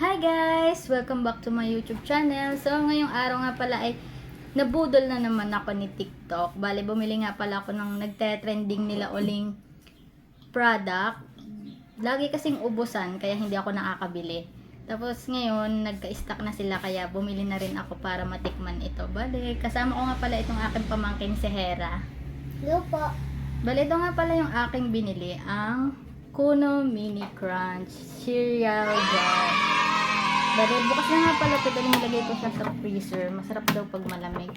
Hi guys! Welcome back to my YouTube channel. So, ngayong araw nga pala ay nabudol na naman ako ni TikTok. Bale, bumili nga pala ako ng nagte-trending nila uling product. Lagi kasing ubusan, kaya hindi ako nakakabili. Tapos ngayon, nagka-stock na sila, kaya bumili na rin ako para matikman ito. Bale, kasama ko nga pala itong aking pamangkin si Hera. Hello po. Bale, ito nga pala yung aking binili, ang Kuno Mini Crunch Cereal Jar. Bale, bukas na nga pala ito nilagay ko siya sa freezer. Masarap daw pag malamig.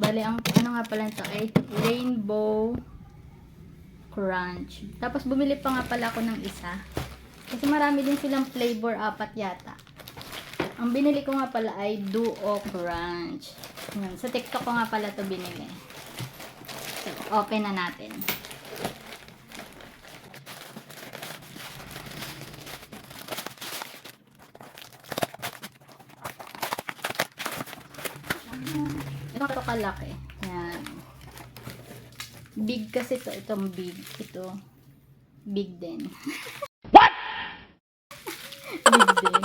Bale, ang ano nga pala ito ay Rainbow Crunch. Tapos bumili pa nga pala ako ng isa. Kasi marami din silang flavor, apat yata. Ang binili ko nga pala ay Duo Crunch. Yan. Sa TikTok ko nga pala ito binili. So, open na natin. Ito ito kalaki. Yan. Big kasi ito. Itong big. Ito. Big din. What? big din.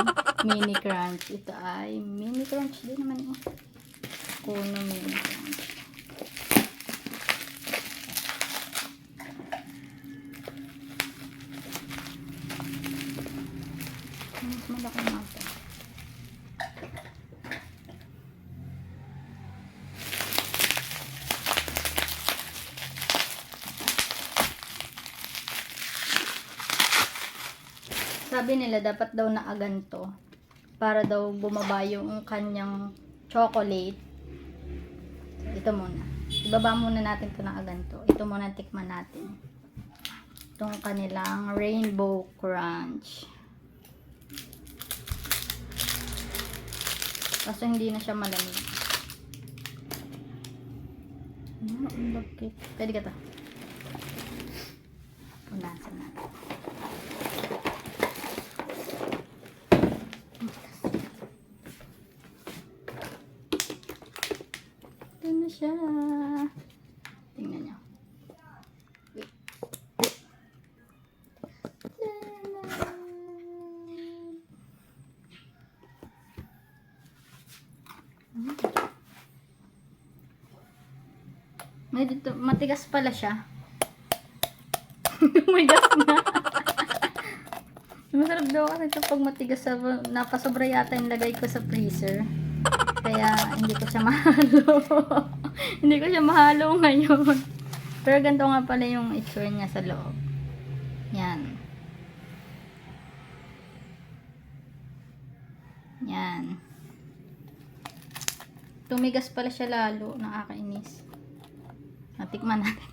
Mini crunch. Ito ay mini crunch din naman eh. Kuno mini crunch. Mas malaki nga Sabi nila dapat daw naaganto para daw bumaba yung kanyang chocolate. Ito muna. Ibaba muna natin ito na aganto. Ito muna tikman natin. Itong kanilang Rainbow Crunch. Kaso hindi na siya malamig. Ano, ang bakit? Pwede ka to. Punasan natin. Ito na siya. Tingnan. May dito, matigas pala siya. May na. Masarap daw kasi ito pag matigas sa napasobra yata yung lagay ko sa freezer. Kaya hindi ko siya mahalo. Hindi ko siya mahalo ngayon. Pero ganito nga pala yung itsura niya sa loob. Yan. Yan. Tumigas pala siya lalo. Nakakainis. Natikman natin.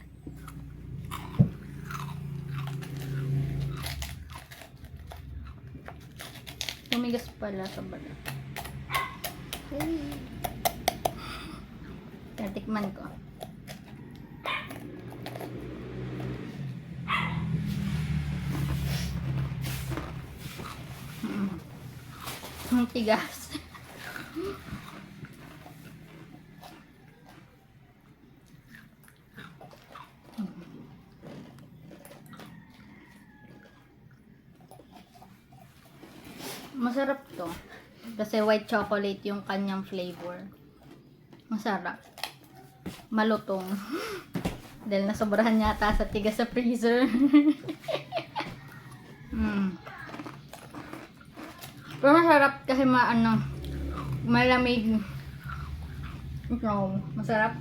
Tumigas pala sa balat. Natikman ko. Mm. Ang tigas. Masarap to. Kasi white chocolate yung kanyang flavor. Masarap. Malutong. Dahil nasobrahan yata sa tigas sa freezer. mm. Pero masarap kasi maano, malamig. Ito, masarap.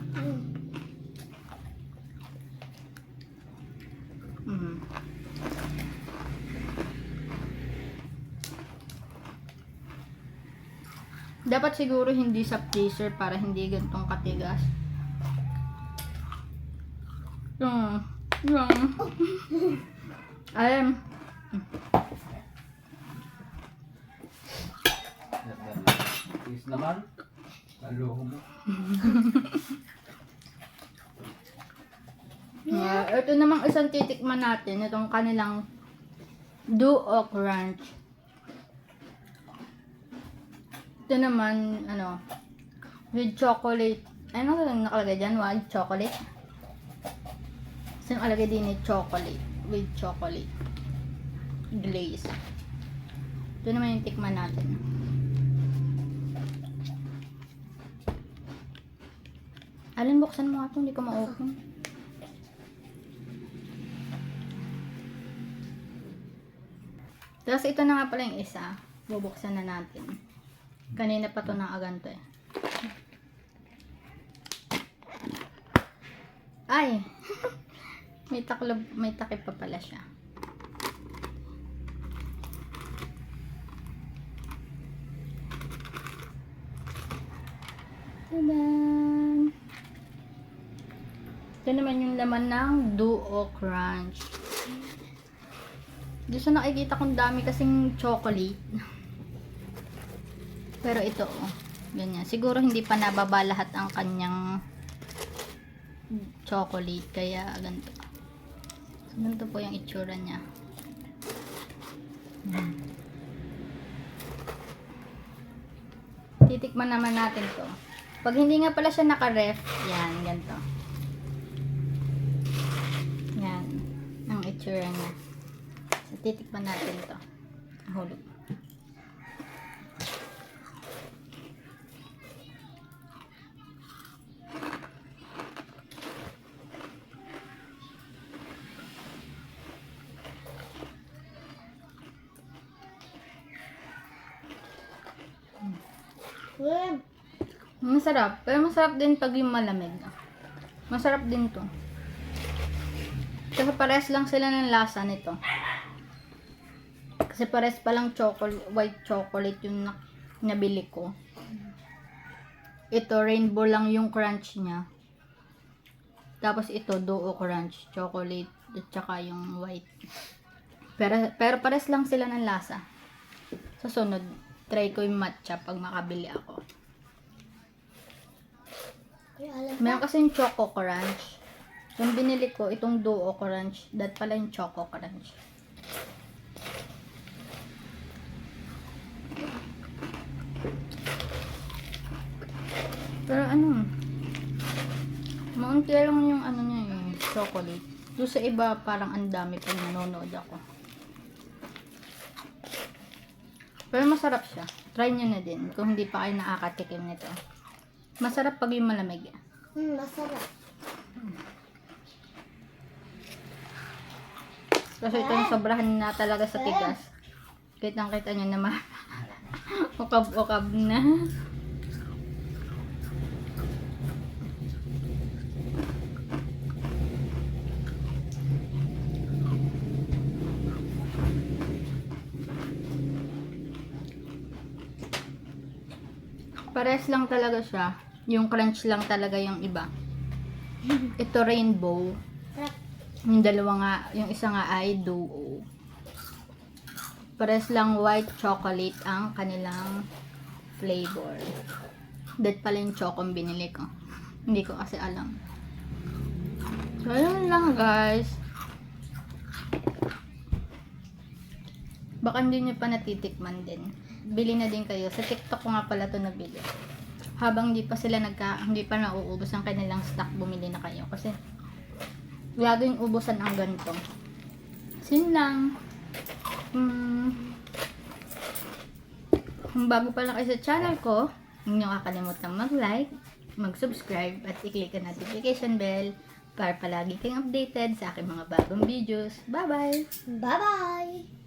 Mm. Dapat siguro hindi sa freezer para hindi gantong katigas. Yung, alam, Is naman. Kaloko mo. Yeah, ito namang isang titikman natin, itong kanilang Duo Crunch. Ito naman, ano, with chocolate. Ano lang nakalagay dyan? Wild chocolate? Kasi nakalagay din ni chocolate. With chocolate. Glaze. Ito naman yung tikman natin. Alin, buksan mo nga ito. Hindi ko ma-open. Tapos ito na nga pala yung isa. Bubuksan na natin. Kanina pa to nakaganto eh. Ay! may taklob, may takip pa pala siya. Tadan! Ito naman yung laman ng Duo Crunch. Dito sa nakikita kong dami kasing chocolate. Pero ito, oh. Ganyan. Siguro hindi pa nababa lahat ang kanyang chocolate. Kaya ganito. Ganito po yung itsura niya. Hmm. Titikman naman natin to. Pag hindi nga pala siya naka-ref, yan, ganito. Yan. Ang itsura niya. Titikman natin to. Hulog. Web. Masarap. Pero masarap din pag yung malamig. Masarap din to. Kasi pares lang sila ng lasa nito. Kasi pares pa lang chocolate, white chocolate yung na, nabili ko. Ito, rainbow lang yung crunch niya. Tapos ito, duo crunch, chocolate, at saka yung white. Pero, pero pares lang sila ng lasa. Sa sunod, try ko yung matcha pag makabili ako. Meron kasi yung Choco Crunch. Yung binili ko, itong Duo Crunch. That pala yung Choco Crunch. Pero ano, maunti lang yung ano niya yung chocolate. Doon sa iba, parang ang dami pag nanonood ako. Pero masarap siya. Try nyo na din kung hindi pa kayo nakakatikim nito. Masarap pag yung malamig. Hmm, masarap. Kasi ito yung sobrahan na talaga sa tigas. Kitang kita nyo naman. ukab-ukab na. Pares lang talaga siya. Yung crunch lang talaga yung iba. Ito rainbow. Yung dalawa nga, yung isa nga ay duo. Pares lang white chocolate ang kanilang flavor. That pala yung choco ang binili ko. Hindi ko kasi alam. So, yun lang guys. Baka hindi nyo pa natitikman din. Bili na din kayo. Sa TikTok ko nga pala to nabili. Habang hindi pa sila nagka, hindi pa nauubos ang kanilang stock, bumili na kayo. Kasi laging ubusan ang ganito. Sin lang. Hmm. Kung bago pa lang kayo sa channel ko, huwag niyo kakalimutan mag-like, mag-subscribe, at i-click ang notification bell para palagi kayong updated sa aking mga bagong videos. Bye-bye! Bye-bye!